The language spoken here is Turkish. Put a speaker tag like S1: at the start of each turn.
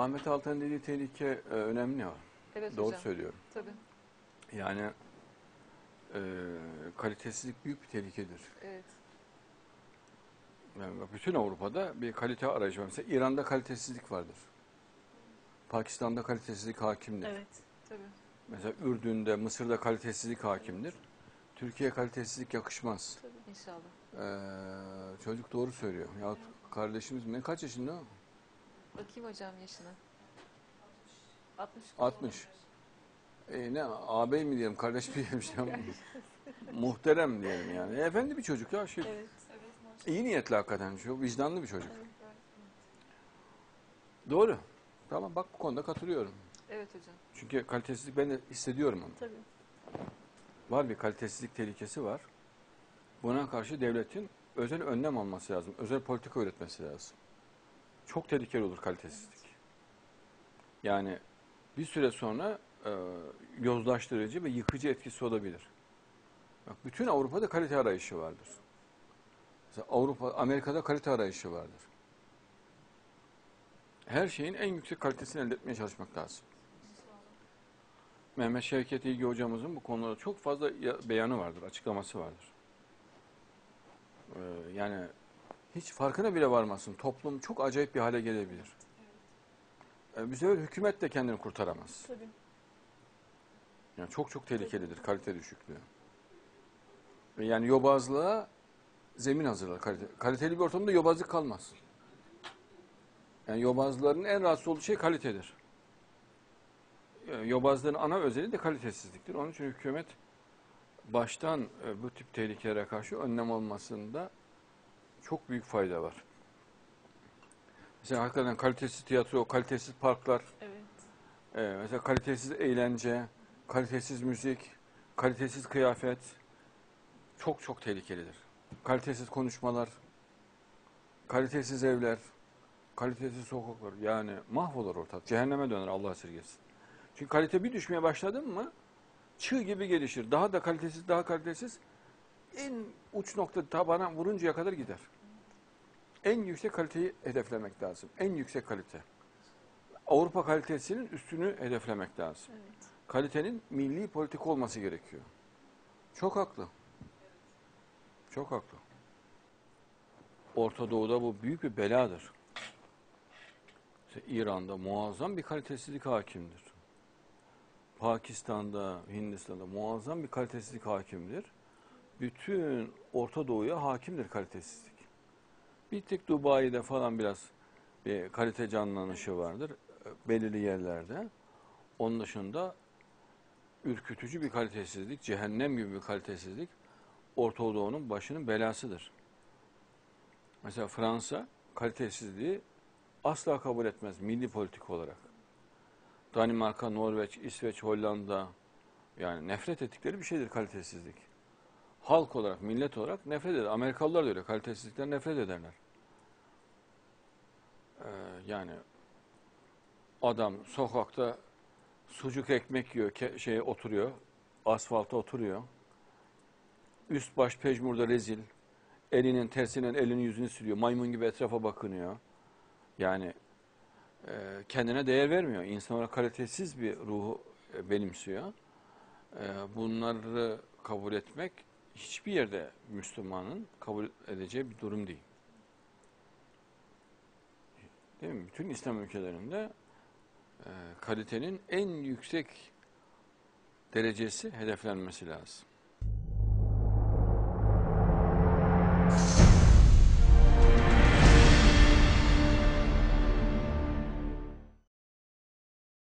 S1: Ahmet Altan'ın dediği tehlike e, önemli o.
S2: Evet
S1: Doğru
S2: hocam.
S1: söylüyorum.
S2: Tabii.
S1: Yani e, kalitesizlik büyük bir tehlikedir.
S2: Evet.
S1: Yani bütün Avrupa'da bir kalite arayışı var. Mesela İran'da kalitesizlik vardır. Pakistan'da kalitesizlik hakimdir.
S3: Evet.
S2: Tabii.
S1: Mesela Ürdün'de, Mısır'da kalitesizlik hakimdir. Türkiye'ye kalitesizlik yakışmaz.
S2: Tabii. İnşallah.
S1: Ee, çocuk doğru söylüyor. Ya kardeşimiz ne kaç yaşında?
S2: Bakayım hocam yaşına. 60.
S1: 60. E, ne ağabey mi diyelim, kardeş mi diyelim şey Muhterem diyelim yani. E, efendi bir çocuk ya. Şey,
S3: Evet.
S1: iyi niyetli hakikaten. Çok vicdanlı bir çocuk. Doğru. Tamam bak bu konuda katılıyorum.
S2: Evet hocam.
S1: Çünkü kalitesizlik ben de hissediyorum onu.
S3: Tabii.
S1: Var bir kalitesizlik tehlikesi var. Buna karşı devletin özel önlem alması lazım. Özel politika üretmesi lazım. Çok tehlikeli olur kalitesizlik. Yani bir süre sonra e, yozlaştırıcı ve yıkıcı etkisi olabilir. Bak, bütün Avrupa'da kalite arayışı vardır. Mesela Avrupa, Amerika'da kalite arayışı vardır. Her şeyin en yüksek kalitesini elde etmeye çalışmak lazım. Mehmet Şevket İlgi hocamızın bu konuda çok fazla ya- beyanı vardır, açıklaması vardır. Ee, yani hiç farkına bile varmasın. Toplum çok acayip bir hale gelebilir. Ee, bu sefer hükümet de kendini kurtaramaz.
S3: Tabii.
S1: Yani çok çok tehlikelidir kalite düşüklüğü. Ve yani yobazlığa zemin hazırlar. Kalite. Kaliteli bir ortamda yobazlık kalmaz. Yani yobazların en rahatsız olduğu şey kalitedir. Yani yobazlığın ana özelliği de kalitesizliktir. Onun için hükümet baştan e, bu tip tehlikelere karşı önlem almasında çok büyük fayda var. Mesela hakikaten kalitesiz tiyatro, kalitesiz parklar,
S3: Evet.
S1: ee, mesela kalitesiz eğlence, kalitesiz müzik, kalitesiz kıyafet çok çok tehlikelidir. Kalitesiz konuşmalar, kalitesiz evler, kalitesiz sokaklar yani mahvolur ortalık. Cehenneme döner Allah esirgesin. Çünkü kalite bir düşmeye başladın mı çığ gibi gelişir. Daha da kalitesiz, daha kalitesiz en uç nokta tabana vuruncaya kadar gider. En yüksek kaliteyi hedeflemek lazım. En yüksek kalite. Avrupa kalitesinin üstünü hedeflemek lazım.
S3: Evet.
S1: Kalitenin milli politika olması gerekiyor. Çok haklı. Çok haklı. Orta Doğu'da bu büyük bir beladır. İşte İran'da muazzam bir kalitesizlik hakimdir. Pakistan'da, Hindistan'da muazzam bir kalitesizlik hakimdir. Bütün Orta Doğu'ya hakimdir kalitesizlik. Bir tek Dubai'de falan biraz bir kalite canlanışı vardır e, belirli yerlerde. Onun dışında ürkütücü bir kalitesizlik, cehennem gibi bir kalitesizlik Orta Doğu'nun başının belasıdır. Mesela Fransa kalitesizliği asla kabul etmez milli politik olarak. Danimarka, Norveç, İsveç, Hollanda yani nefret ettikleri bir şeydir kalitesizlik. Halk olarak, millet olarak nefret eder. Amerikalılar da öyle kalitesizlikten nefret ederler. Ee, yani adam sokakta sucuk ekmek yiyor, ke- şeye oturuyor, asfalta oturuyor. Üst baş pejmurda rezil. Elinin tersinden elini yüzünü sürüyor. Maymun gibi etrafa bakınıyor. Yani e, kendine değer vermiyor. İnsan olarak kalitesiz bir ruhu e, benimsiyor. E, bunları kabul etmek hiçbir yerde Müslümanın kabul edeceği bir durum değil. Değil mi? Bütün İslam ülkelerinde e, kalitenin en yüksek derecesi hedeflenmesi lazım.